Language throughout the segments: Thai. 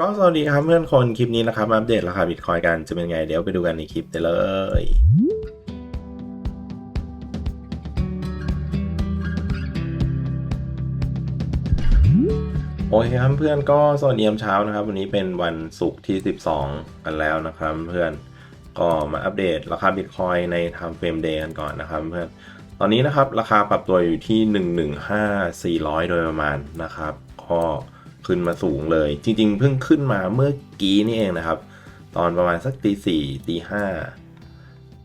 ก็สวัสดีครับเพื่อนคนคลิปนี้นะครับอัปเดตราคาบิตคอยกันจะเป็นไงเดี๋ยวไปดูกันในคลิปได้เลยโอเคครับเพื่อนก็สวัสดียามเช้านะครับ วันนี้เป็นวันศุกร์ที่ 12 กันแล้วนะครับเพื่อนก็มาอัปเดตราคาบิตคอยใน Time Frame Day กันก่อนนะครับเพื่อนตอนนี้นะครับราคาปรับตัวอยู่ที่ 115,400 โดยประมาณนะครับก็ ขึ้นมาสูงเลย จริง ๆ เพิ่งขึ้นมาเมื่อกี้นี่เองนะครับ ตอนประมาณสักตีสี่ตีห้า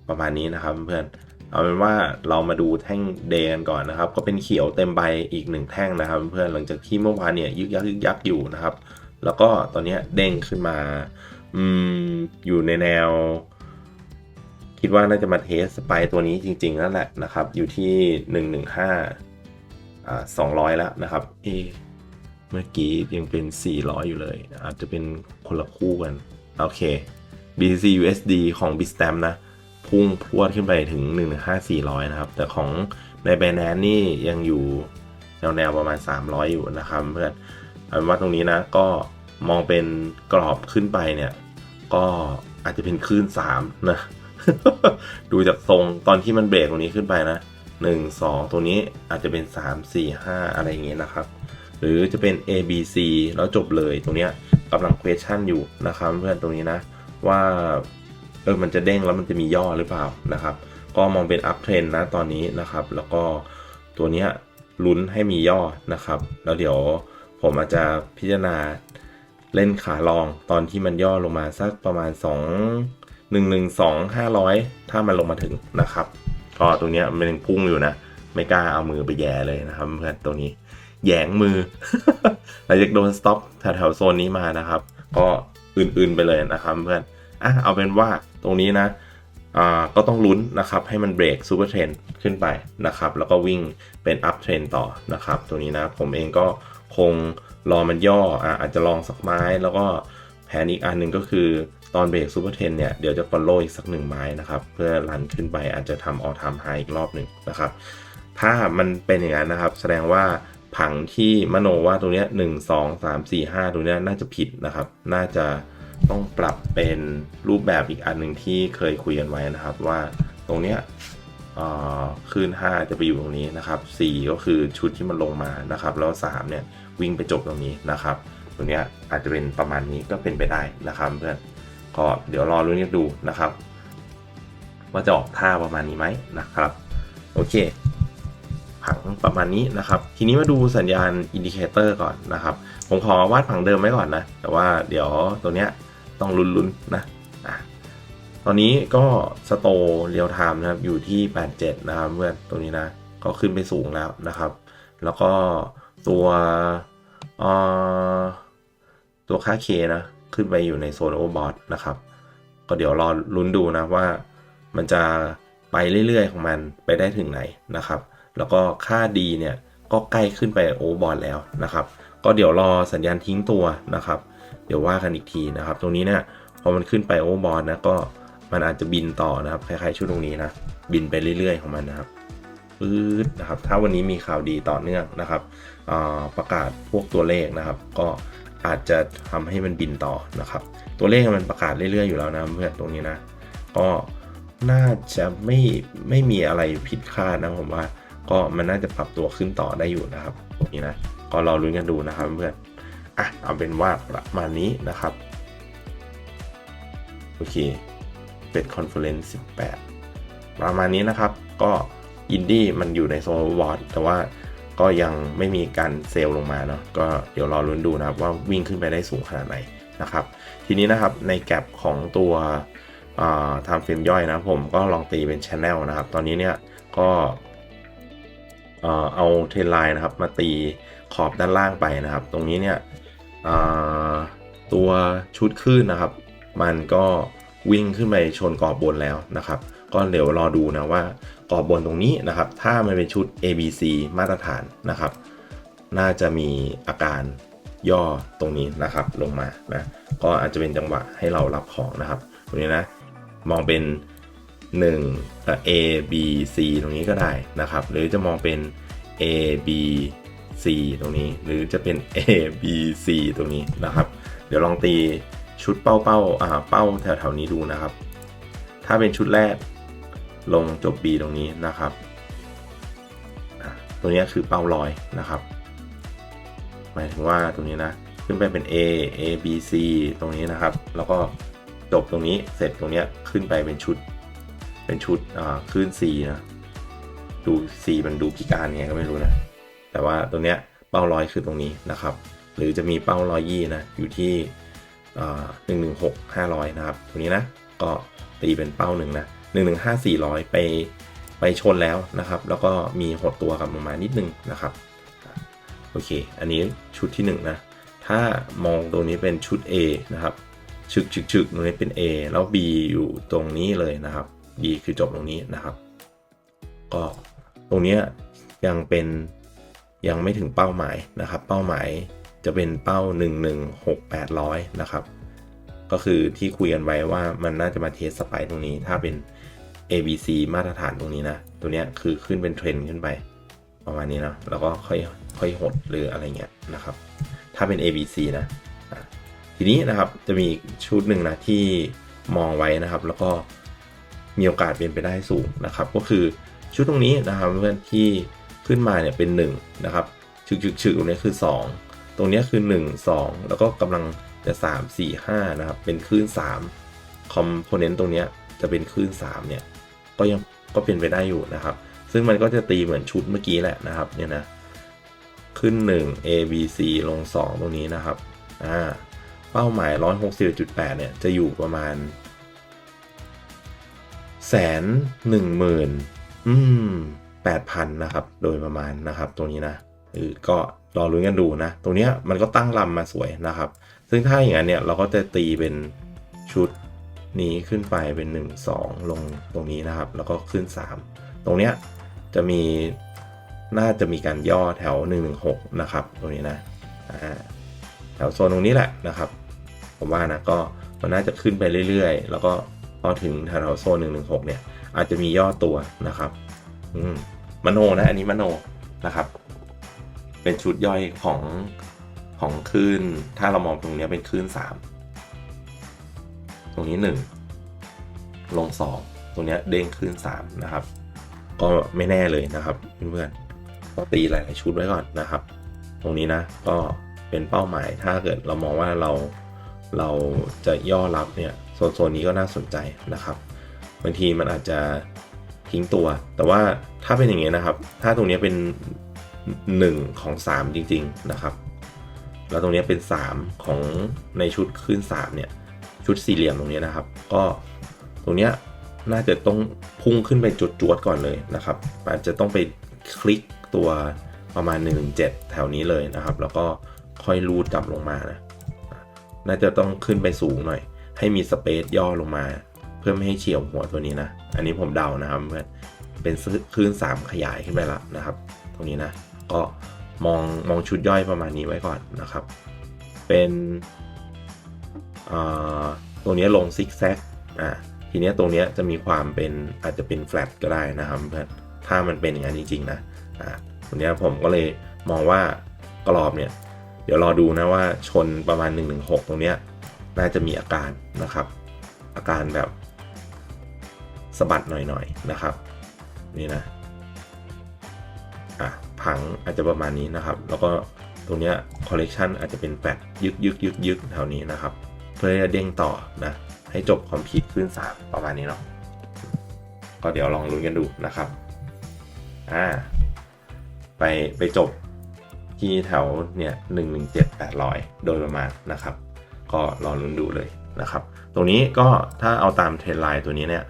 ประมาณนี้นะครับเพื่อนเอาเป็นว่าเรามาดูแท่งเดย์กันก่อนนะครับ ก็เป็นเขียวเต็มใบอีกหนึ่งแท่งนะครับ เพื่อนหลังจากที่เมื่อวานเนี่ยยึกยักยึกยักอยู่นะครับ แล้วก็ตอนนี้เด้งขึ้นมาอืมอยู่ในแนว คิดว่าน่าจะมาเทสไปตัวนี้จริงๆนั่นแหละนะครับ อยู่ที่หนึ่งหนึ่งห้าอ่าสองร้อยแล้วนะครับเอ เมื่อกี้ยังเป็น 400 อยู่เลย อาจจะเป็นคนละคู่กัน โอเค BTC USD ของ Bitstamp นะ พุ่งพรวดขึ้นไปถึง 15400 นะครับ แต่ของใน Binance นี่ยังอยู่แนวแนวๆประมาณ 300 อยู่นะครับเพื่อนเอาเป็นว่าตรงนี้นะ ก็มองเป็นกรอบขึ้นไปเนี่ย ก็อาจจะเป็นคลื่น 3 นะ ดูจากทรงตอนที่มันเบรกตรงนี้ขึ้นไปนะ 1 2 ตัวนี้อาจจะเป็น 3 4 5 อะไรอย่างเงี้ยนะครับ หรือจะเป็น A B C แล้วจบเลยตรงเนี้ยกำลัง question อยู่นะครับเพื่อนตรงนี้นะว่าเออมันจะเด้งแล้วมันจะมีย่อหรือเปล่านะครับ ก็มองเป็น up trend นะตอนนี้นะครับ แล้วก็ตัวเนี้ยลุ้นให้มีย่อนะครับ แล้วเดี๋ยวผมอาจจะพิจารณาเล่นขาลองตอนที่มันย่อลงมาสักประมาณ 2 1 1 2 500 ถ้ามันลงมาถึงนะครับก็ตรงเนี้ยมันยังพุ่งอยู่นะ ไม่กล้าเอามือไปแย่เลยนะครับเพื่อนตัวนี้ แยงมือ หลังจากโดนสต็อปแถวๆโซนนี้มานะครับ ก็อื่นๆไปเลยนะครับเพื่อนอะเอาเป็นว่าตรงนี้นะอ่าก็ต้องลุ้นนะครับให้มันเบรกซูเปอร์เทรนขึ้นไปนะครับ แล้วก็วิ่งเป็นอัพเทรนต่อนะครับ ตัวนี้นะผมเองก็คงรอมันย่ออะอาจจะลองสักไม้ แล้วก็แผนอีกอันหนึ่งก็คือตอนเบรกซูเปอร์เทนเนี่ยเดี๋ยวจะฟอลโล่อีกสักหนึ่งไม้นะครับ เพื่อรันขึ้นไปอาจจะทำออทามไฮอีกรอบหนึ่งนะครับ ถ้ามันเป็นอย่างนั้นนะครับ แสดงว่า ผังที่มโนว่าตรงเนี้ยหนึ่งสองสามสี่ห้าตรงเนี้ยน่าจะผิดนะครับ น่าจะต้องปรับเป็นรูปแบบอีกอันหนึ่งที่เคยคุยกันไว้นะครับ ว่าตรงเนี้ยเอ่อคืน5จะไปอยู่ตรงนี้นะครับ4ก็คือชุดที่มันลงมานะครับ แล้ว3เนี่ยวิ่งไปจบตรงนี้นะครับตรงนี้อาจจะเป็นประมาณนี้ก็เป็นไปได้นะครับเพื่อนก็เดี๋ยวรอรุ้นกันดูนะครับ ว่าจะออกท่าประมาณนี้ไหมนะครับ โอเค ผังประมาณนี้นะครับ ทีนี้มาดูสัญญาณอินดิเคเตอร์ก่อนนะครับ ผมขอวาดผังเดิมไว้ก่อนนะ แต่ว่าเดี๋ยวตัวเนี้ยต้องลุ้นๆนะอะตอนนี้ก็สโตเรียลไทม์นะครับอยู่ที่ 87 นะครับเพื่อนตัวนี้นะก็ขึ้นไปสูงแล้วนะครับ แล้วก็ตัวตัวค่าเคนะขึ้นไปอยู่ในโซนโอเวอร์บอทนะครับ ก็เดี๋ยวรอลุ้นดูนะว่ามันจะไปเรื่อยๆของมันไปได้ถึงไหนนะครับ แล้วก็ค่าดีเนี่ยก็ใกล้ขึ้นไปโอเวอร์บอทแล้วนะครับ ก็เดี๋ยวรอสัญญาณทิ้งตัวนะครับ เดี๋ยวว่ากันอีกทีนะครับ ตรงนี้เนี่ยพอมันขึ้นไปโอเวอร์บอทนะก็มันอาจจะบินต่อนะครับคล้ายๆชุดตรงนี้นะบินไปเรื่อยๆของมันนะครับปื๊ดนะครับ ถ้าวันนี้มีข่าวดีต่อเนื่องนะครับอ่าประกาศพวกตัวเลขนะครับ ก็อาจจะทำให้มันบินต่อนะครับ ตัวเลขมันประกาศเรื่อยๆอยู่แล้วนะเพื่อนตรงนี้นะ ก็น่าจะไม่ไม่มีอะไรผิดคาดนะผมว่า ก็มันน่าจะปรับตัวขึ้นต่อได้อยู่นะครับนี้นะก็รอรุ้นกันดูนะครับเพื่อนอะเอาเป็นว่าประมาณนี้นะครับโอเคเป็นคอนเฟอเรนซ์18 ประมาณนี้นะครับ ก็อินดี้มันอยู่ในโซนวอตแต่ว่าก็ยังไม่มีการเซลล์ลงมาเนาะก็เดี๋ยวรอรุ้นดูนะครับว่าวิ่งขึ้นไปได้สูงขนาดไหนนะครับ ทีนี้นะครับในแกลบของตัวทำเฟรมย่อยนะผมก็ลองตีเป็นชแนลนะครับ ตอนนี้เนี่ยก็ เอาเทนไลน์นะครับมาตีขอบด้านล่างไปนะครับ ตรงนี้เนี่ยตัวชุดคลื่นนะครับ มันก็วิ่งขึ้นไปชนกรอบบนแล้วนะครับก็เดี๋ยวรอดูนะว่ากรอบบนตรงนี้นะครับ ถ้ามันเป็นชุด ABC มาตรฐานนะครับ น่าจะมีอาการย่อตรงนี้นะครับลงมานะก็อาจจะเป็นจังหวะให้เรารับของนะครับตรงนี้นะมองเป็น 1เอ่อ A B C ตรงนี้ก็ได้นะครับ หรือจะมองเป็น A B C ตรงนี้ หรือจะเป็น A B C ตรงนี้นะครับ เดี๋ยวลองตีชุดเป้าเป้าอ่าเป้าแถวๆนี้ดูนะครับ ถ้าเป็นชุดแรกลงจบ B ตรงนี้นะครับ ตัวนี้คือเป้าลอยนะครับ หมายถึงว่าตรงนี้นะ ขึ้นไปเป็น A A B C ตรงนี้นะครับ แล้วก็จบตรงนี้เสร็จตรงนี้ขึ้นไปเป็นชุด เป็นชุดคลื่น C นะดู C มันดูพิการไงก็ไม่รู้นะ แต่ว่าตรงเนี้ยเป้าร้อยคือตรงนี้นะครับ หรือจะมีเป้าร้อยยี่นะอยู่ที่หนึ่งหนึ่งหกห้าร้อยนะครับตรงนี้นะก็ตีเป็นเป้าหนึ่งนะหนึ่งหนึ่งห้าสี่ร้อยไปไปชนแล้วนะครับ แล้วก็มีหดตัวกลับลงมานิดนึงนะครับโอเค อันนี้ชุดที่1นงนะถ้ามองตรงนี้เป็นชุด A นะครับชึกชึกชึกตรงนี้เป็น A แล้ว B อยู่ตรงนี้เลยนะครับ B คือจบตรงนี้นะครับ ก็ตรงนี้ยังเป็นยังไม่ถึงเป้าหมายนะครับ เป้าหมายจะเป็นเป้า 116,800 นะครับ ก็คือที่คุยกันไว้ว่ามันน่าจะมาเทสสไปตรงนี้ ถ้าเป็น ABC มาตรฐานตรงนี้นะ ตัวเนี้ยคือขึ้นเป็นเทรนขึ้นไปประมาณนี้นะ แล้วก็ค่อยค่อยหดหรืออะไรเงี้ยนะครับ ถ้าเป็น ABC นะ ทีนี้นะครับจะมีชุดหนึ่งนะที่มองไว้นะครับ แล้วก็ มีโอกาสเป็นไปได้สูงนะครับ ก็คือชุดตรงนี้นะครับเพื่อนที่ขึ้นมาเนี่ยเป็น1นะครับชึกชึกชึกตรงนี้คือ 2 ตรงนี้คือ 1 2 แล้วก็กำลังจะ 3 4 5นะครับเป็นคลื่น3คอมโพเนนต์ตรงนี้จะเป็นคลื่น3เนี่ยก็ยังก็เป็นไปได้อยู่นะครับ ซึ่งมันก็จะตีเหมือนชุดเมื่อกี้แหละนะครับเนี่ยนะขึ้น 1 A B C ลง 2 ตรงนี้นะครับอ่าเป้าหมาย 161.8 เนี่ยจะอยู่ประมาณ แสนหนึ่งหมื่นอืมแปดพันนะครับ โดยประมาณนะครับตรงนี้นะเออก็รอรุ้นกันดูนะ ตรงเนี้ยมันก็ตั้งลำมาสวยนะครับ ซึ่งถ้าอย่างนั้นเนี่ยเราก็จะตีเป็นชุดนี้ขึ้นไปเป็น 1 2 ลงตรงนี้นะครับ แล้วก็ขึ้น 3 ตรงเนี้ยจะมีน่าจะมีการย่อแถว 116 นะครับ ตรงนี้นะแถวโซนตรงนี้แหละนะครับ ผมว่านะก็มันน่าจะขึ้นไปเรื่อยๆ แล้วก็ พอถึงแถวโซน116เนี่ย อาจจะมีย่อตัวนะครับ อืมมโนนะ อันนี้มโนนะครับ เป็นชุดย่อยของของคลื่น ถ้าเรามองตรงนี้เป็นคลื่น3ตรงนี้ 1 ลง 2 ตรงนี้เด้งคลื่น3 นะครับ ก็ไม่แน่เลยนะครับเพื่อนๆก็ตีหลายๆชุดไว้ก่อนนะครับ ตรงนี้นะก็เป็นเป้าหมายถ้าเกิดเรามองว่าเราเราจะย่อรับเนี่ย โซนโซนนี้ก็น่าสนใจนะครับบางทีมันอาจจะทิ้งตัว แต่ว่าถ้าเป็นอย่างเงี้ยนะครับ ถ้าตรงนี้เป็น 1 ของ 3 จริง ๆนะครับ แล้วตรงนี้เป็น 3 ของในชุดขึ้น3เนี่ยชุดสี่เหลี่ยมตรงนี้นะครับ ก็ตรงเนี้ยน่าจะต้องพุ่งขึ้นไปจุดจวดก่อนเลยนะครับอาจจะต้องไปคลิกตัวประมาณ 117 แถวนี้เลยนะครับ แล้วก็ค่อยรูดกลับลงมานะน่าจะต้องขึ้นไปสูงหน่อย ให้มีสเปซย่อลงมา เพื่อไม่ให้เฉียวหัวตัวนี้นะ อันนี้ผมเดานะครับเพื่อนเป็นคลื่น3 ขยายขึ้นไปแล้วนะครับ ตรงนี้นะ ก็มองมองชุดย่อยประมาณนี้ไว้ก่อนนะครับ เป็นตัวนี้ลงซิกแซกอ่าทีนี้ตรงนี้จะมีความเป็นอาจจะเป็นแฟลตก็ได้นะครับเพื่อนถ้ามันเป็นอย่างนั้นจริงๆนะอ่าตรงนี้ผมก็เลยมองว่ากรอบเนี่ย เดี๋ยวรอดูนะว่าชนประมาณ 116 ตรงเนี้ย น่าจะมีอาการนะครับ อาการแบบสะบัดหน่อยๆนะครับ นี่นะอะผังอาจจะประมาณนี้นะครับ แล้วก็ตรงเนี้ยคอลเลกชันอาจจะเป็นแฟลตยึกยึกยึกยึกแถวนี้นะครับ เพื่อจะเด้งต่อนะ ให้จบคอมพิวขึ้น3ประมาณนี้เนาะก็เดี๋ยวลองลุ้นกันดูนะครับอ่าไปไปจบที่แถวเนี่ยหนึ่งหนึ่งเจ็ดแปดร้อยโดยประมาณนะครับ ก็รอลุ้นดูเลยนะครับ ตรงนี้ก็ถ้าเอาตามเทรนไลน์ตัวนี้เนี่ย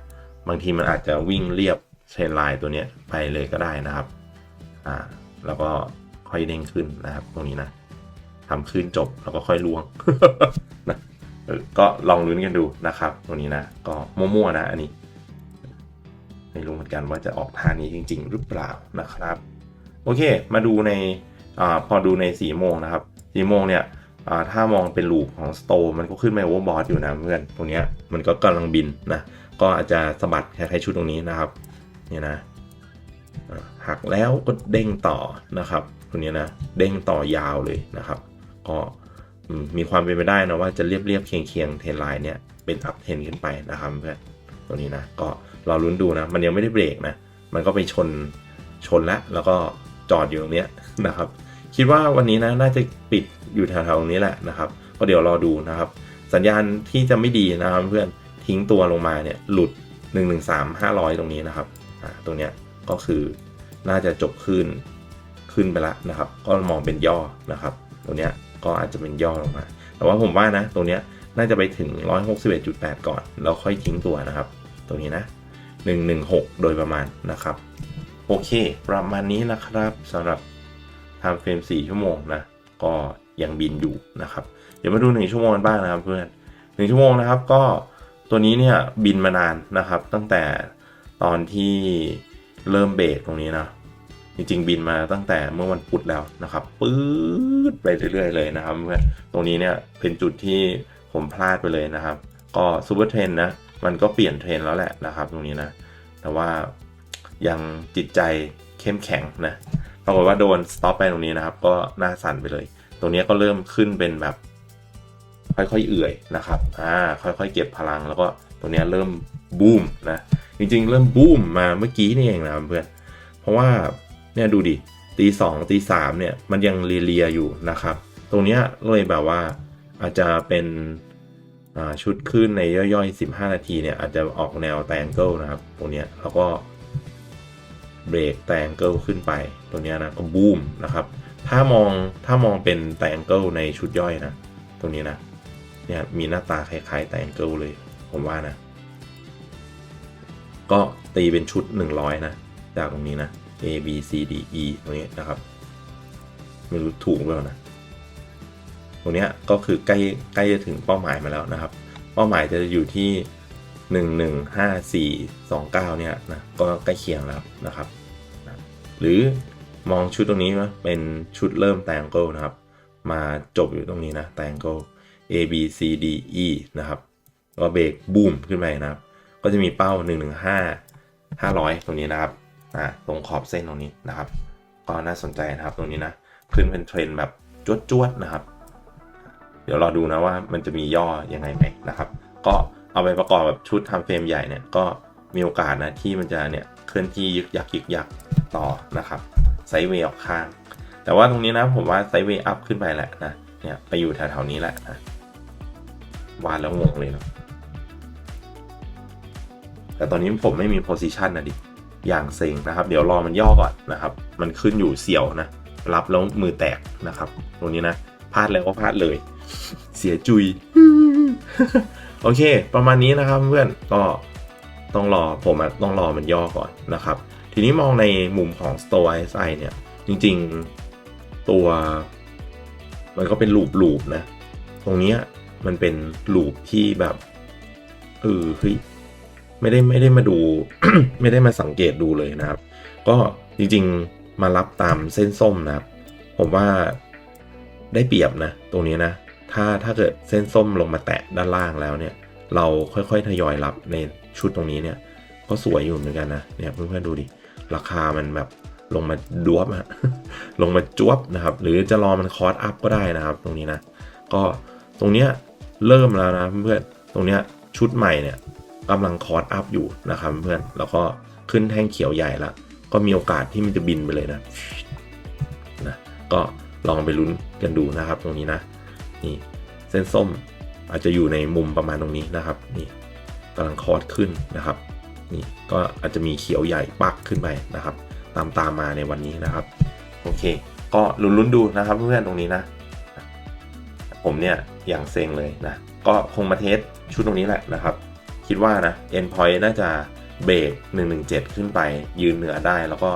บางทีมันอาจจะวิ่งเรียบเทรนไลน์ตัวนี้ไปเลยก็ได้นะครับอ่าแล้วก็ค่อยเด้งขึ้นนะครับ ตรงนี้นะทำขึ้นจบแล้วก็ค่อยล่วงนะก็ลองลุ้นกันดูนะครับ ตรงนี้นะ ก็มั่วๆนะอันนี้ไม่รู้เหมือนกันว่าจะออกท่านี้จริง ๆ หรือเปล่านะครับ โอเค มาดูในอพอดูในสีโมงนะครับสีโมงเนี่ย ถ้ามองเป็นลูปของสโตมันก็ขึ้นมาโอเวอร์บอทอยู่นะเพื่อนตรงเนี้ยมันก็กำลังบินนะก็อาจจะสะบัดคล้ายๆชุดตรงนี้นะครับเนี่ยนะหักแล้วก็เด้งต่อนะครับตรงนี้นะเด้งต่อยาวเลยนะครับ ก็มีความเป็นไปได้นะว่าจะเรียบเรียบๆเคียงเคียงเทนไลน์เนี่ยเป็นอัพเทนขึ้นไปนะครับเพื่อนตัวนี้นะก็รอลุ้นดูนะ มันยังไม่ได้เบรกนะ มันก็ไปชนชนแล้วแล้วก็จอดอยู่ตรงเนี้ยนะครับ คิดว่าวันนี้นะน่าจะปิดอยู่แถวๆนี้แหละนะครับก็เดี๋ยวรอดูนะครับ สัญญาณที่จะไม่ดีนะครับเพื่อนทิ้งตัวลงมาเนี่ยหลุด 1 1 3 500 ตรงนี้นะครับอ่าตรงเนี้ยก็คือน่าจะจบขึ้นขึ้นไปละนะครับ ก็มองเป็นย่อนะครับ ตรงเนี้ยก็อาจจะเป็นย่อลงมา แต่ว่าผมว่านะ ตรงเนี้ยน่าจะไปถึง 161.8 ก่อน แล้วค่อยทิ้งตัวนะครับ ตรงนี้นะ 116 โดยประมาณนะครับ โอเค ประมาณนี้นะครับสำหรับำเฟรม4 ชั่วโมงนะก็ยังบินอยู่นะครับ เดี๋ยวมาดู 1 ชั่วโมงกันบ้างนะครับเพื่อน1ชั่วโมงนะครับก็ตัวนี้เนี่ยบินมานานนะครับ ตั้งแต่ตอนที่เริ่มเบรกตรงนี้นะจริงๆบินมาตั้งแต่เมื่อวันพุธแล้วนะครับปื๊ดไปเรื่อยๆเลยนะครับเพื่อนตรงนี้เนี่ยเป็นจุดที่ผมพลาดไปเลยนะครับ ก็ซูเปอร์เทรนนะมันก็เปลี่ยนเทรนแล้วแหละนะครับ ตรงนี้นะ แต่ว่ายังจิตใจเข้มแข็งนะ ปรากฏว่าโดนสต็อปไปตรงนี้นะครับ ก็หน้าสั่นไปเลย ตรงนี้ก็เริ่มขึ้นเป็นแบบ ค่อยๆเอื่อยนะครับอ่าค่อยๆเก็บพลังแล้วก็ตรงนี้เริ่มบูมนะจริงๆ เริ่มบูมมาเมื่อกี้นี่เองนะเพื่อนเพราะว่าเนี่ยดูดิตีสองตีสามเนี่ยมันยังเลียๆอยู่นะครับ ตรงนี้เลยแบบว่าอาจจะเป็นอ่าชุดขึ้นในย่อยๆ 15 นาทีเนี่ยอาจจะออกแนวแตงเกิลนะครับ ตรงนี้แล้วก็ เบรกแตงเกิลขึ้นไปตรงนี้นะก็บูมนะครับ ถ้ามองถ้ามองเป็นแตงเกิลในชุดย่อยนะ ตรงนี้นะเนี่ยมีหน้าตาคล้ายๆแตงเกิลเลย ผมว่านะ ก็ตีเป็นชุด 100 นะ จากตรงนี้นะ A B C D E ตรงนี้นะครับไม่รู้ถูกเปล่านะตรงนี้ก็คือใกล้ใกล้จะถึงเป้าหมายมาแล้วนะครับ เป้าหมายจะอยู่ที่ 1 1 5 4 2 9 เนี่ยนะก็ใกล้เคียงแล้วนะครับ หรือมองชุดตรงนี้นะเป็นชุดเริ่มแตงโก้นะครับ มาจบอยู่ตรงนี้นะแตงโก้ A B C D E นะครับก็เบรกบูมขึ้นไปนะครับ ก็จะมีเป้า 1 1 5 500 ตรงนี้นะครับอ่าตรงขอบเส้นตรงนี้นะครับ ก็น่าสนใจนะครับตรงนี้นะขึ้นเป็นเทรนแบบจวดๆนะครับ เดี๋ยวรอดูนะว่ามันจะมีย่อยังไงไหมนะครับ ก็เอาไปประกอบกับชุดทำเฟรมใหญ่เนี่ยก็มีโอกาสนะที่มันจะเนี่ยเคลื่อนที่ยึกยักยึกยัก ต่อนะครับไซด์เวย์ออกข้าง แต่ว่าตรงนี้นะผมว่าไซด์เวย์อัพขึ้นไปแหละนะเนี่ยไปอยู่แถวๆนี้แหละนะวาดแล้วงงเลยเนาะแต่ตอนนี้ผมไม่มีโพซิชันนะดิอย่างเซ็งนะครับ เดี๋ยวรอมันย่อก่อนนะครับ มันขึ้นอยู่เสี่ยวนะ รับแล้วมือแตกนะครับ ตรงนี้นะพลาดแล้วก็พลาดเลย เสียจุย โอเค ประมาณนี้นะครับเพื่อนก็ต้องรอผมต้องรอมันย่อก่อนนะครับ ทีนี้มองในมุมของ Store ISI เนี่ย จริงๆตัว มันก็เป็นลูปลูปนะ ตรงนี้มันเป็นลูปที่แบบเออเฮ้ยไม่ได้ไม่ได้มาดู ไม่ได้มาสังเกตดูเลยนะครับ ก็จริงๆมารับตามเส้นส้มนะครับ ผมว่าได้เปรียบนะ ตรงนี้นะ ถ้าถ้าเกิดเส้นส้มลงมาแตะด้านล่างแล้วเนี่ย เราค่อยๆทยอยรับในชุดตรงนี้เนี่ย ก็สวยอยู่เหมือนกันนะเนี่ยเพื่อนๆดูดิ ราคามันแบบลงมาดวบอะลงมาจวบนะครับ หรือจะรอมันคอร์สอัพก็ได้นะครับ ตรงนี้นะ ก็ตรงเนี้ยเริ่มแล้วนะเพื่อนตรงเนี้ยชุดใหม่เนี่ยกำลังคอร์สอัพอยู่นะครับเพื่อนแล้วก็ขึ้นแท่งเขียวใหญ่ล้วก็มีโอกาสที่มันจะบินไปเลยนะนะก็ลองไปลุ้นกันดูนะครับ ตรงนี้นะนี่เส้นส้มอาจจะอยู่ในมุมประมาณตรงนี้นะครับนี่กำลังคอร์สขึ้นนะครับ นี่ก็อาจจะมีเขียวใหญ่ปักขึ้นไปนะครับ ตามตามมาในวันนี้นะครับ โอเค ก็ลุ้นๆดูนะครับเพื่อนๆตรงนี้นะ ผมเนี่ยอย่างเซ็งเลยนะ ก็คงมาเทสชุดตรงนี้แหละนะครับ คิดว่านะ endpoint น่าจะเบรก117 ขึ้นไป ยืนเหนือได้แล้วก็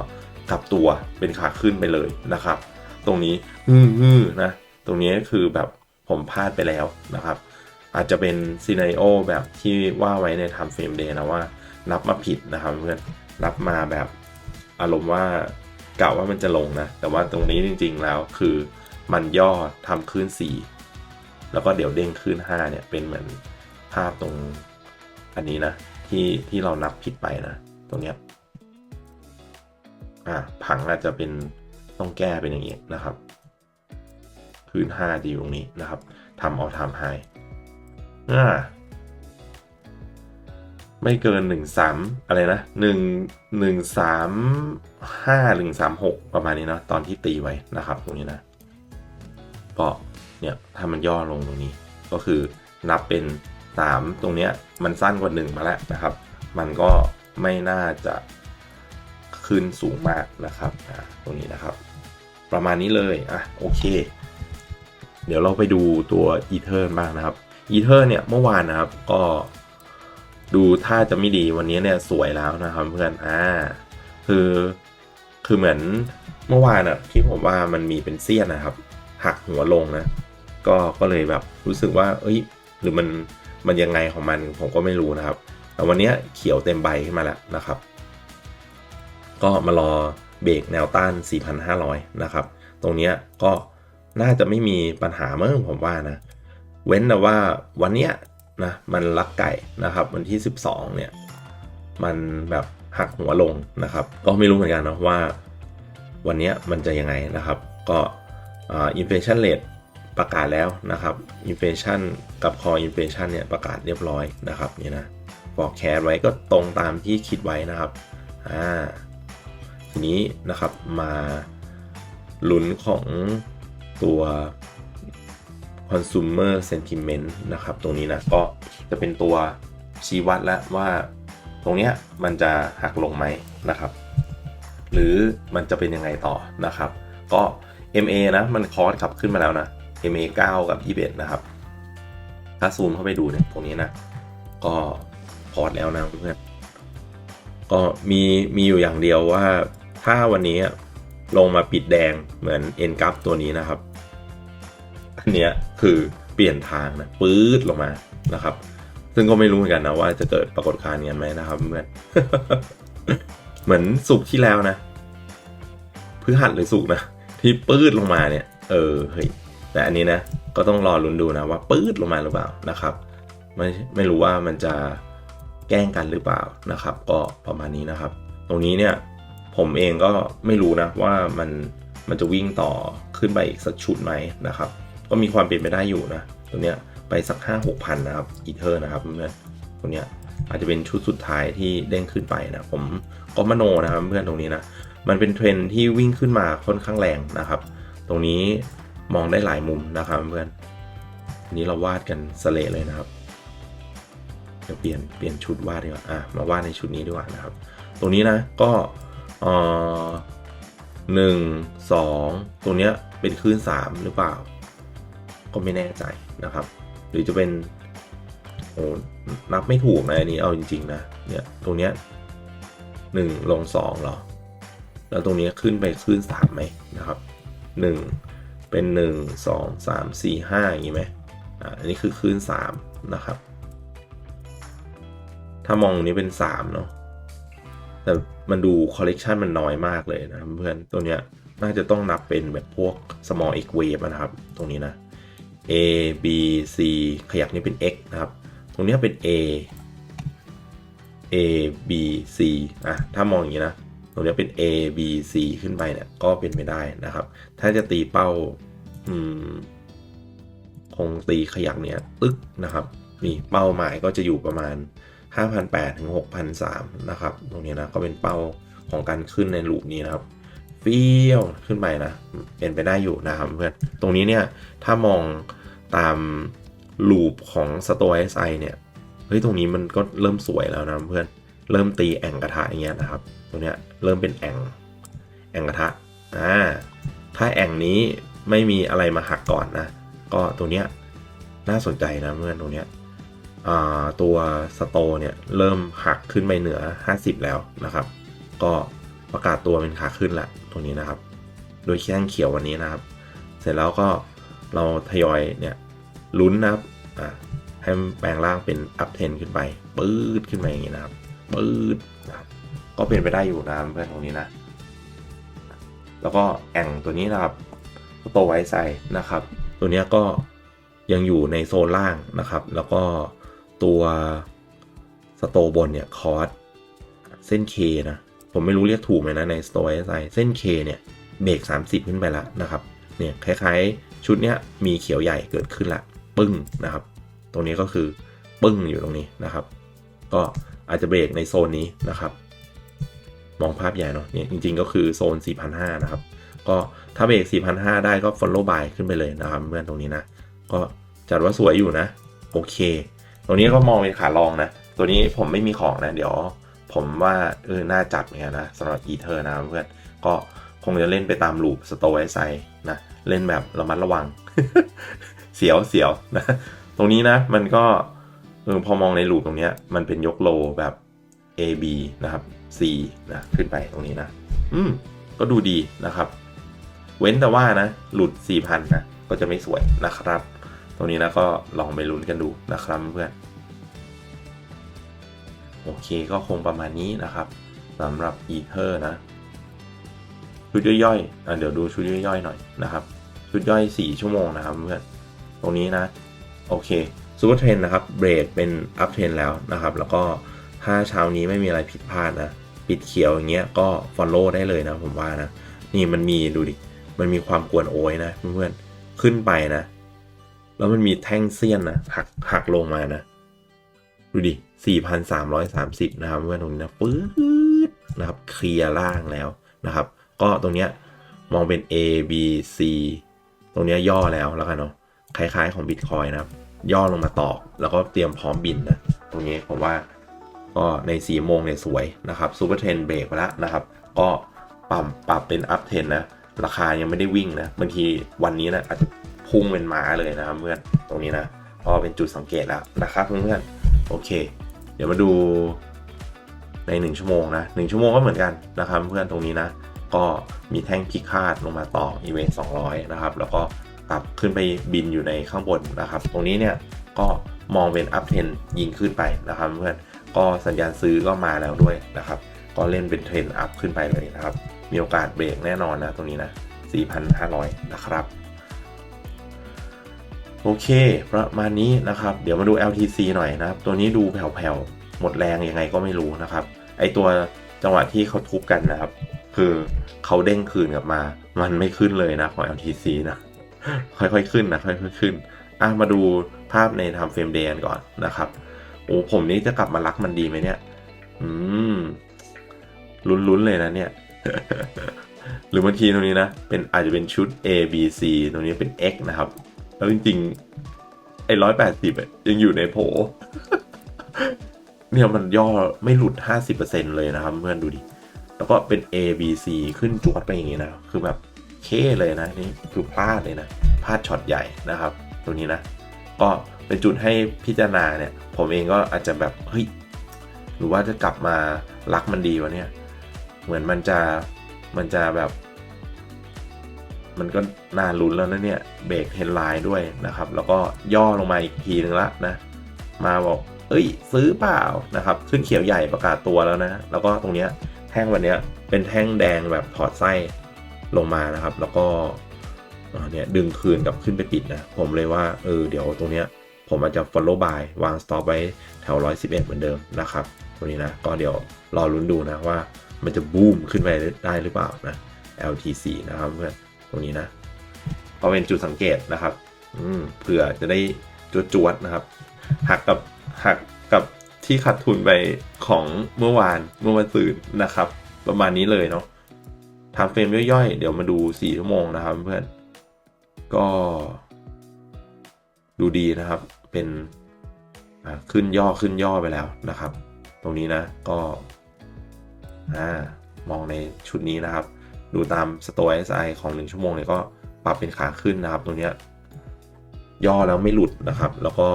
กลับตัวเป็นขาขึ้นไปเลยนะครับ ตรงนี้ฮือฮือนะ ตรงนี้คือแบบผมพลาดไปแล้วนะครับ อาจจะเป็นซีนาริโอแบบที่ว่าไว้ในทำเฟรมเดย์นะว่า นับมาผิดนะครับเพื่อนนับมาแบบอารมณ์ว่ากะว่ามันจะลงนะ แต่ว่าตรงนี้จริง ๆ แล้วคือมันย่อทำขึ้น4 แล้วก็เดี๋ยวเด้งขึ้น5เนี่ยเป็นเหมือนภาพตรงอันนี้นะที่ที่เรานับผิดไปนะ ตรงเนี้ยอ่าผังอาจจะเป็นต้องแก้เป็นอย่างนี้นะครับคลื่น5จะอยู่ตรงนี้นะครับทำเอาทำไฮอ่า ไม่เกิน 1 3 อะไรนะ 1 1 3 5 1 3 6 ประมาณนี้เนาะตอนที่ตีไว้นะครับตรงนี้นะก็เนี่ยถ้ามันย่อลงตรงนี้ ก็คือนับเป็น 3 ตรงเนี้ยมันสั้นกว่า 1 มาแล้วนะครับ มันก็ไม่น่าจะขึ้นสูงมากนะครับตรงนี้นะครับ ประมาณนี้เลยอะโอเค เดี๋ยวเราไปดูตัวอีเทอร์บ้างนะครับอีเทอร์เนี่ยเมื่อวานนะครับก็ ดูท่าจะไม่ดีวันนี้เนี่ยสวยแล้วนะครับเพื่อนอ่าคือคือเหมือนเมื่อวานอะที่ผมว่ามันมีเป็นเสี้ยนนะครับ หักหัวลงนะก็ก็เลยแบบรู้สึกว่า เอ้ย หรือมันมันยังไงของมันผมก็ไม่รู้นะครับ แต่วันนี้เขียวเต็มใบขึ้นมาแล้วนะครับ ก็มารอเบรกแนวต้าน 4,500 นะครับ ตรงนี้ก็น่าจะไม่มีปัญหาเมื่อผมว่านะ เว้นแต่ว่าวันนี้ นะมันลักไก่นะครับ วันที่ 12 เนี่ย มันแบบหักหัวลงนะครับ ก็ไม่รู้เหมือนกันนะว่า วันนี้มันจะยังไงนะครับ ก็อินเฟชันเลทประกาศแล้วนะครับอินเฟชันกับคออินเฟชันเนี่ยประกาศเรียบร้อยนะครับนี่นะบอกแคสไว้ก็ตรงตามที่คิดไว้นะครับอ่าทีนี้นะครับมาลุ้นของตัว consumer sentiment นะครับ ตรงนี้นะก็จะเป็นตัวชี้วัดแล้วว่า ตรงเนี้ยมันจะหักลงไหมนะครับ หรือมันจะเป็นยังไงต่อนะครับ ก็ MA นะมันคอร์สขับขึ้นมาแล้วนะ MA 9 กับ 21 นะครับ ถ้าซูมเข้าไปดูเนี่ยตรงนี้นะ ก็พอร์ตแล้วนะเพื่อนก็มีมีอยู่อย่างเดียวว่าถ้าวันนี้ลงมาปิดแดงเหมือน N กับตัวนี้นะครับ อันเนี้ย คือเปลี่ยนทางนะปื๊ดลงมานะครับ ซึ่งก็ไม่รู้เหมือนกันนะว่าจะเกิดปรากฏการณ์กันไหมนะครับเพื่อนเหมือนสุกที่แล้วนะพฤหัสหรือสุกนะที่ปื๊ดลงมาเนี่ย เออเฮ้ยแต่อันนี้นะก็ต้องรอลุ้นดูนะว่าปื๊ดลงมาหรือเปล่านะครับไม่ไม่รู้ว่ามันจะแกล้งกันหรือเปล่านะครับ ก็ประมาณนี้นะครับ ตรงนี้เนี่ยผมเองก็ไม่รู้นะว่ามันมันจะวิ่งต่อขึ้นไปอีกสักชุดไหมนะครับ ก็มีความเป็นไปได้อยู่นะตรงเนี้ยไปสักห้าหกพันนะครับอีเทอร์นะครับเพื่อนตรงเนี้ยอาจจะเป็นชุดสุดท้ายที่เด้งขึ้นไปนะผมก็มโนนะครับเพื่อนตรงนี้นะมันเป็นเทรนที่วิ่งขึ้นมาค่อนข้างแรงนะครับ ตรงนี้มองได้หลายมุมนะครับเพื่อนนี้เราวาดกันสเลเลยนะครับจะเปลี่ยนเปลี่ยนชุดวาดดีกว่าอะมาวาดในชุดนี้ดีกว่านะครับ ตรงนี้นะก็เอ่อหนึ่งสองตรงเนี้ยเป็นคลื่นสามหรือเปล่า ก็ไม่แน่ใจนะครับ หรือจะเป็นโอ้นับไม่ถูกนะอันนี้เอาจริง ๆ นะ เนี่ยตรงเนี้ยหนึ่งลงสองเหรอ แล้วตรงนี้ขึ้นไปคลื่นสามไหมนะครับหนึ่งเป็นหนึ่งสองสามสี่ห้าอย่างนี้ไหมอ่าอันนี้คือคลื่นสามนะครับ ถ้ามองตรงนี้เป็นสามเนาะแต่มันดูคอลเลกชันมันน้อยมากเลยนะเพื่อนตัวเนี้ยน่าจะต้องนับเป็นแบบพวก small x wave นะครับ ตรงนี้นะ a b c ขยักนี้เป็น x นะครับ ตรงนี้เป็น a a b c อะ ถ้ามองอย่างนี้นะ ตรงนี้เป็น a b c ขึ้นไปเนี่ย ก็เป็นไปได้นะครับ ถ้าจะตีเป้า อืม คงตีขยักเนี้ยตึ๊กนะครับ นี่เป้าหมายก็จะอยู่ประมาณ 5,800 ถึง 6,300 นะครับ ตรงนี้นะ ก็เป็นเป้าของการขึ้นในลูปนี้นะครับ เฟี้ยวขึ้นไปนะ เป็นไปได้อยู่นะครับเพื่อน ตรงนี้เนี่ย ถ้ามองตามลูปของ Store SI เนี่ย เฮ้ย ตรงนี้มันก็เริ่มสวยแล้วนะเพื่อน เริ่มตีแอ่งกระทะอย่างเงี้ยนะครับ ตรงเนี้ยเริ่มเป็นแอ่ง แอ่งกระทะ อ่า ถ้าแอ่งนี้ไม่มีอะไรมาหักก่อนนะ ก็ตรงเนี้ยน่าสนใจนะเพื่อนตรงเนี้ยตัวสโตเนี่ยเริ่มหักขึ้นไปเหนือ 50 แล้วนะครับ ก็ประกาศตัวเป็นขาขึ้นละ ตรงนี้นะครับ โดยแข้งเขียววันนี้นะครับ เสร็จแล้วก็เราทยอยเนี่ยลุ้นนะครับอ่าให้แปลงร่างเป็นอัพเทนขึ้นไปปื๊ดขึ้นมาอย่างนี้นะครับปื๊ดนะครับก็เป็นไปได้อยู่นะเพื่อนตรงนี้นะ แล้วก็แอ่งตัวนี้นะครับโตไว้ใส่นะครับ ตัวนี้ก็ยังอยู่ในโซนล่างนะครับ แล้วก็ตัวสโตบนเนี่ยคอร์สเส้น K นะ ผมไม่รู้เรียกถูกไหมนะใน Store SI เส้น K เนี่ยเบรก30 ขึ้นไปแล้วนะครับเนี่ยคล้ายๆ ชุดเนี้ยมีเขียวใหญ่เกิดขึ้นละปึ้งนะครับ ตรงนี้ก็คือปึ้งอยู่ตรงนี้นะครับ ก็อาจจะเบรกในโซนนี้นะครับ มองภาพใหญ่เนาะเนี่ยจริงๆก็คือโซน 4,500 นะครับ ก็ถ้าเบรก 4,500 ได้ก็ follow by ขึ้นไปเลยนะครับเพื่อนตรงนี้นะ ก็จัดว่าสวยอยู่นะ โอเค ตรงนี้ก็มองเป็นขาลองนะ ตัวนี้ผมไม่มีของนะ เดี๋ยว ผมว่าเออน่าจัดเหมือนกันนะสำหรับอีเทอร์นะเพื่อนก็คงจะเล่นไปตามลูปสโตไอไซนะ เล่นแบบระมัดระวัง เสียวเสียวนะ ตรงนี้นะมันก็เออพอมองในลูปตรงเนี้ยมันเป็นยกโลแบบ A B นะครับ C นะขึ้นไปตรงนี้นะ อืม ก็ดูดีนะครับ เว้นแต่ว่านะ หลุด 4,000 นะ ก็จะไม่สวยนะครับ ตรงนี้นะก็ลองไปลุ้นกันดูนะครับเพื่อน โอเคก็คงประมาณนี้นะครับสำหรับอีเทอร์นะ ชุดย่อยๆอะเดี๋ยวดูชุดย่อยๆหน่อยนะครับ ชุดย่อย 4 ชั่วโมงนะครับเพื่อนตรงนี้นะ โอเคซูเปอร์เทรนนะครับเบรกเป็นอัพเทรนแล้วนะครับ แล้วก็ถ้าเช้านี้ไม่มีอะไรผิดพลาดนะ ปิดเขียวอย่างเงี้ยก็ follow ได้เลยนะผมว่านะ นี่มันมีดูดิ มันมีความกวนโอยนะเพื่อนๆขึ้นไปนะ แล้วมันมีแท่งเสี้ยนนะหักหักลงมานะ ดูดิ 4,330 นะครับเพื่อนตรงนี้นะปื๊ดนะครับเคลียร์ล่างแล้วนะครับ ก็ตรงเนี้ยมองเป็น A B C ตรงเนี้ยย่อแล้วแล้วกันเนาะคล้ายๆของ Bitcoin นะครับ ย่อลงมาตอกแล้วก็เตรียมพร้อมบินนะตรงนี้ผมว่าก็ใน4โมงเนี่ยสวยนะครับซูเปอร์เทนเบรกไปแล้วนะครับ ก็ปรับปรับเป็นอัพเทนนะราคายังไม่ได้วิ่งนะบางทีวันนี้นะอาจจะพุ่งเป็นม้าเลยนะครับเพื่อนตรงนี้นะเพราะเป็นจุดสังเกตแล้วนะครับเพื่อนๆโอเค ดี๋ยวมาดูใน 1 ชั่วโมงนะ1ชั่วโมงก็เหมือนกันนะครับเพื่อนตรงนี้นะ ก็มีแท่งพิฆาตลงมาต่ออีเวนต์200 นะครับ แล้วก็กลับขึ้นไปบินอยู่ในข้างบนนะครับ ตรงนี้เนี่ยก็มองเป็นอัพเทนยิงขึ้นไปนะครับเพื่อนก็สัญญาณซื้อก็มาแล้วด้วยนะครับ ก็เล่นเป็นเทรนอัพขึ้นไปเลยนะครับ มีโอกาสเบรกแน่นอนนะตรงนี้นะ4,500 นะครับ โอเค ประมาณนี้นะครับ เดี๋ยวมาดู LTC หน่อยนะครับ ตัวนี้ดูแผ่วๆ หมดแรงยังไงก็ไม่รู้นะครับ ไอตัวจังหวะที่เขาทุบกันนะครับ คือเขาเด้งคืนกลับมา มันไม่ขึ้นเลยนะของ LTC นะ ค่อยๆขึ้นนะ ค่อยๆขึ้น อะ มาดูภาพในทำเฟรมเดย์ก่อนนะครับ โอ้ผมนี่จะกลับมารักมันดีไหมเนี่ย อืม ลุ้นๆเลยนะเนี่ย หรือบางทีตรงนี้นะ เป็นอาจจะเป็นชุด A B C ตรงนี้เป็น X นะครับ แล้วจริงๆ ไอ้ร้อยแปดสิบยังอยู่ในโผเนี่ยมันย่อไม่หลุด 50%เลยนะครับเพื่อนดูดิ แล้วก็เป็น A B C ขึ้นจวดไปอย่างนี้นะ คือแบบเคเลยนะนี่คือพลาดเลยนะพลาดช็อตใหญ่นะครับ ตัวนี้นะ ก็เป็นจุดให้พิจารณาเนี่ย ผมเองก็อาจจะแบบเฮ้ยหรือว่าจะกลับมารักมันดีวะเนี่ย เหมือนมันจะมันจะแบบ มันก็น่าลุ้นแล้วนะเนี่ยเบรกเฮดไลน์ด้วยนะครับ แล้วก็ย่อลงมาอีกทีนึงละนะ มาบอก เอ้ย ซื้อเปล่านะครับ ขึ้นเขียวใหญ่ประกาศตัวแล้วนะ แล้วก็ตรงเนี้ยแท่งวันเนี้ยเป็นแท่งแดงแบบถอดไส้ลงมานะครับ แล้วก็เนี่ยดึงคืนกับขึ้นไปปิดนะ ผมเลยว่าเออเดี๋ยวตรงเนี้ยผมอาจจะ follow by วาง stop ไว้แถว 111 เหมือนเดิมนะครับตรงนี้นะก็เดี๋ยวรอลุ้นดูนะว่ามันจะบูมขึ้นไปได้หรือเปล่านะ LTC นะครับเพื่อน ตรงนี้นะก็เป็นจุดสังเกตนะครับอืมเผื่อจะได้จวดๆนะครับ หักกับหักกับที่ขาดทุนไปของเมื่อวานเมื่อวันศุกร์นะครับ ประมาณนี้เลยเนาะทำเฟรมย่อยๆ เดี๋ยวมาดู 4 ชั่วโมงนะครับเพื่อนก็ ดูดีนะครับเป็นขึ้นย่อขึ้นย่อไปแล้วนะครับ ตรงนี้นะก็มองในชุดนี้นะครับ ดูตาม Store SI ของ 1 ชั่วโมงเนี่ยก็ปรับเป็นขาขึ้นนะครับตรงนี้ย่อแล้วไม่หลุดนะครับ แล้วก็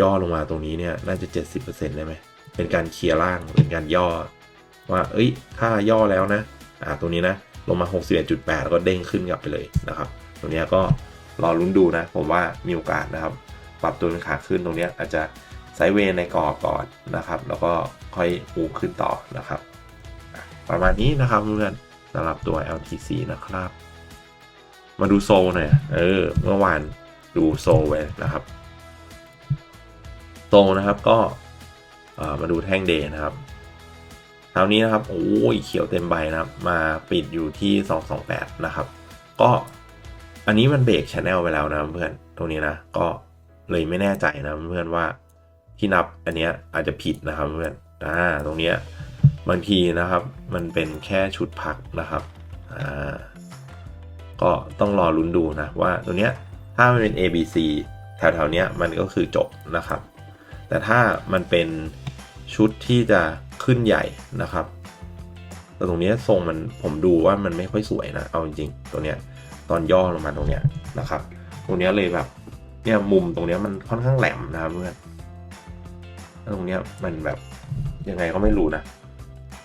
ย่อลงมาตรงนี้เนี่ยน่าจะ 70%ได้ไหมเป็นการเคลียร์ล่างเป็นการย่อ ว่า เอ้ย ถ้าย่อแล้วนะ อ่าตรงนี้นะ ลงมา 61.8 แล้วก็เด้งขึ้นกลับไปเลยนะครับ ตรงนี้ก็รอลุ้นดูนะ ผมว่ามีโอกาสนะครับ ปรับตัวเป็นขาขึ้นตรงนี้อาจจะไซเวย์ในกรอบก่อนนะครับ แล้วก็ค่อยปูขึ้นต่อนะครับ ประมาณนี้นะครับเพื่อน สำหรับตัว LTC นะครับ มาดูโซลหน่อยเออ เมื่อวานดูโซลไว้นะครับโซลนะครับก็มาดูแท่งเดย์นะครับคราวนี้นะครับโอ้ยเขียวเต็มใบนะครับ มาปิดอยู่ที่ 228 นะครับ ก็อันนี้มันเบรกชแนลไปแล้วนะเพื่อนตรงนี้นะ ก็เลยไม่แน่ใจนะเพื่อนว่าที่นับอันเนี้ยอาจจะผิดนะครับเพื่อนอ่าตรงเนี้ย บางทีนะครับมันเป็นแค่ชุดพักนะครับก็ต้องรอลุ้นดูนะว่าตัวเนี้ยถ้ามันเป็น A B C แถวๆเนี้ยมันก็คือจบนะครับ แต่ถ้ามันเป็นชุดที่จะขึ้นใหญ่นะครับแต่ตรงเนี้ยทรงมันผมดูว่ามันไม่ค่อยสวยนะเอาจริงๆตัวเนี้ยตอนย่อลงมาตรงเนี้ยนะครับ ตรงเนี้ยเลยแบบเนี่ยมุมตรงเนี้ยมันค่อนข้างแหลมนะครับเพื่อนแล้วตรงเนี้ยมันแบบยังไงก็ไม่รู้นะ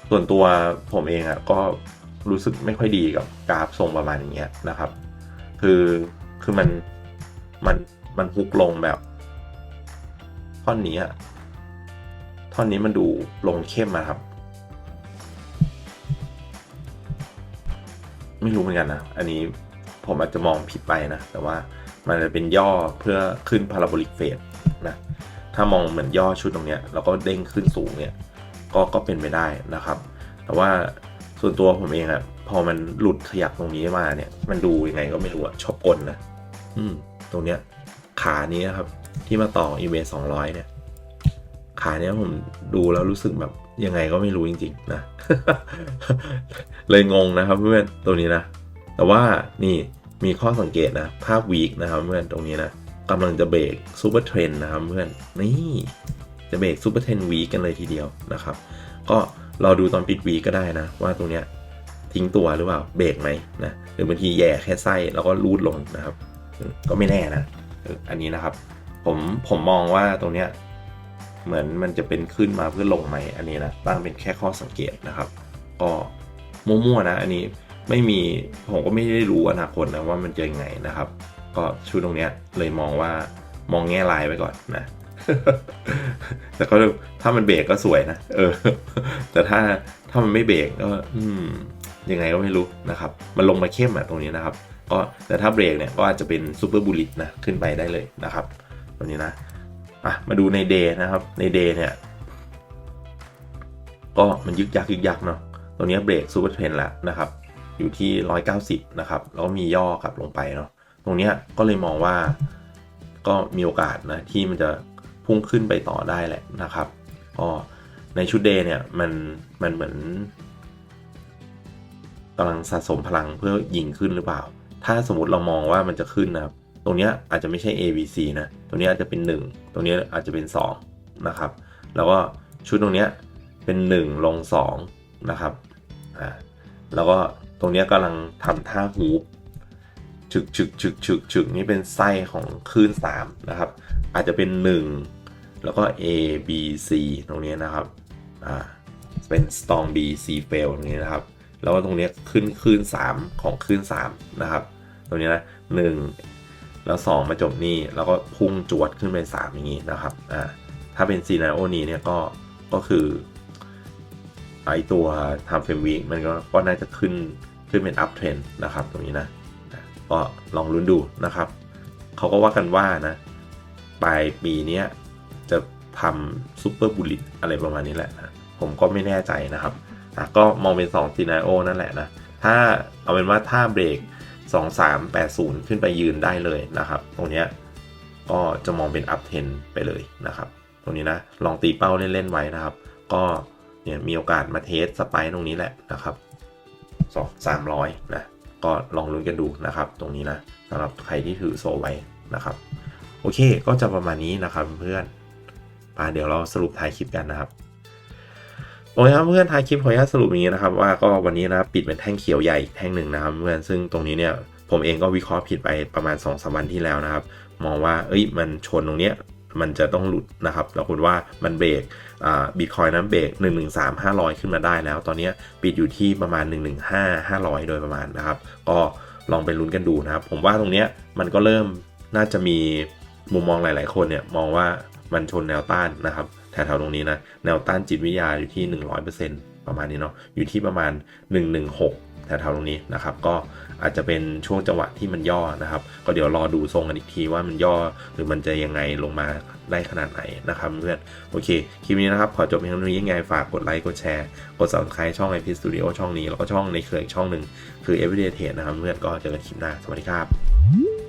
ส่วนตัวผมเองอะ่ะก็รู้สึกไม่ค่อยดีกับกราฟทรงประมาณอย่างเงี้ยนะครับ คือคือมันมันมันฮุกลงแบบ ท่อนนี้อะท่อนนี้มันดูลงเข้มอะครับ ไม่รู้เหมือนกันนะ อันนี้ผมอาจจะมองผิดไปนะ แต่ว่ามันจะเป็นย่อเพื่อขึ้นพาราโบลิกเฟสนะ ถ้ามองเหมือนย่อชุดตรงเนี้ย แล้วก็เด้งขึ้นสูงเนี่ย ก็ก็เป็นไปได้นะครับ แต่ว่าส่วนตัวผมเองอะพอมันหลุดขยับตรงนี้มาเนี่ย มันดูยังไงก็ไม่รู้อะชอบกลนะอืม ตรงเนี้ย ขานี้นะครับ ที่มาต่ออีเวสองร้อยเนี่ย ขาเนี้ยผมดูแล้วรู้สึกแบบยังไงก็ไม่รู้จริง ๆ นะ เลยงงนะครับเพื่อนตัวนี้นะ แต่ว่านี่มีข้อสังเกตนะ ภาพวีคนะครับเพื่อนตรงนี้นะกำลังจะเบรกซูเปอร์เทรนนะครับเพื่อนนี่ จะเบรกซูเปอร์เทนวีกันเลยทีเดียวนะครับ ก็รอดูตอนปิดวีก็ได้นะ ว่าตรงเนี้ยทิ้งตัวหรือเปล่าเบรกไหมนะหรือบางทีแย่แค่ไส้แล้วก็รูดลงนะครับ ก็ไม่แน่นะอออันนี้นะครับ ผมผมมองว่าตรงเนี้ยเหมือนมันจะเป็นขึ้นมาเพื่อลงไหมอันนี้นะตั้งเป็นแค่ข้อสังเกตนะครับ ก็มั่วๆนะ อันนี้ไม่มีผมก็ไม่ได้รู้อนาคตนะว่ามันจะยังไงนะครับ ก็ชุดตรงเนี้ยเลยมองว่ามองแง่ลายไว้ก่อนนะ แต่ก็ถ้ามันเบรกก็สวยนะ เออ แต่ถ้าถ้ามันไม่เบรกก็อืมยังไงก็ไม่รู้นะครับ มันลงมาเข้มอะตรงนี้นะครับก็แต่ถ้าเบรกเนี่ยก็อาจจะเป็นซูเปอร์บูลิตนะขึ้นไปได้เลยนะครับตรงนี้นะอะมาดูในเดย์นะครับในเดย์เนี่ยก็มันยึกยักยึกยักเนาะตัวเนี้เบรกซูเปอร์เทรนแล้วนะครับอยู่ที่ 190 นะครับ แล้วก็มีย่อกลับลงไปเนาะตรงนี้ก็เลยมองว่าก็มีโอกาสนะที่มันจะ พุ่งขึ้นไปต่อได้แหละนะครับก็ในชุดเดย์เนี่ยมันมันเหมือนกำลังสะสมพลังเพื่อยิงขึ้นหรือเปล่า ถ้าสมมติเรามองว่ามันจะขึ้นนะครับ ตรงเนี้ยอาจจะไม่ใช่ A B C นะ ตรงเนี้ยอาจจะเป็น 1 ตรงเนี้ยอาจจะเป็น 2 นะครับ แล้วก็ชุดตรงเนี้ยเป็น 1 ลง 2 นะครับ อ่า แล้วก็ตรงเนี้ยกำลังทำท่าฮูปฉึกฉึกฉึกฉึกฉึกนี่เป็นไส้ของคลื่น3นะครับ อาจจะเป็น 1 แล้วก็ A B C ตรงนี้นะครับอ่าเป็น Storm B C fail ตรงนี้นะครับ แล้วก็ตรงนี้ขึ้นคลื่น3 ของคลื่น3นะครับ ตรงนี้นะหนึ่งแล้ว 2 มาจบนี่แล้วก็พุ่งจวดขึ้นเป็น3อย่างนี้นะครับอ่าถ้าเป็นซีนาโอนี้เนี่ยก็ก็คือไอตัว time frame week มันก็ก็น่าจะขึ้นขึ้นเป็น up trend นะครับ ตรงนี้นะก็ลองลุ้นดูนะครับ เขาก็ว่ากันว่านะ ปลายปีเนี้ย จะทำซูเปอร์บูลิตอะไรประมาณนี้แหละนะผมก็ไม่แน่ใจนะครับอะก็มองเป็น2ซีนาโอนั่นแหละนะถ้าเอาเป็นว่าถ้าเบรก 2380 ขึ้นไปยืนได้เลยนะครับ ตรงเนี้ยก็จะมองเป็น up trend ไปเลยนะครับ ตรงนี้นะลองตีเป้าเล่นๆไว้นะครับ ก็เนี่ยมีโอกาสมาเทสสไปร์ตรงนี้แหละนะครับสองสามร้อยนะก็ลองลุ้นกันดูนะครับ ตรงนี้นะสำหรับใครที่ถือโซไว้นะครับ โอเคก็จะประมาณนี้นะครับเพื่อน มาเดี๋ยวเราสรุปท้ายคลิปกันนะครับโอเคครับเพื่อนท้ายคลิปขออนุญาตสรุปอย่างนี้นะครับ ว่าก็วันนี้นะปิดเป็นแท่งเขียวใหญ่อีกแท่งหนึ่งนะครับเพื่อนซึ่งตรงนี้เนี่ยผมเองก็วิเคราะห์ผิดไปประมาณ2อสวันที่แล้วนะครับ มองว่าเอ้ยมันชนตรงเนี้ยมันจะต้องหลุดนะครับแล้วคุณว่ามันเบรกบิตคอยนั้นเบรก 1 1 3 500 ขึ้นมาได้แล้ว ตอนนี้ปิดอยู่ที่ประมาณ 1 1 5 500 โดยประมาณนะครับ ก็ลองไปลุ้นกันดูนะครับ ผมว่าตรงเนี้ยมันก็เริ่มน่าจะมีมุมมองหลาย ๆ คนเนี่ยมองว่า มันชนแนวต้านนะครับแถวๆตรงนี้นะแนวต้านจิตวิทยาอยู่ที่ 100%ประมาณนี้เนาะอยู่ที่ประมาณ 116แถวๆตรงนี้นะครับ ก็อาจจะเป็นช่วงจังหวะที่มันย่อนะครับ ก็เดี๋ยวรอดูทรงกันอีกทีว่ามันย่อหรือมันจะยังไงลงมาได้ขนาดไหนนะครับเพื่อนโอเคคลิปนี้นะครับ ขอจบเพียงเท่านี้ยังไงฝากกดไลค์กดแชร์ กด subscribe ช่อง IP Studio ช่องนี้ แล้วก็ช่องในเครืออีกช่องหนึ่งคือ Everyday Trade นะครับเพื่อนก็เจอกันคลิปหน้าสวัสดีครับ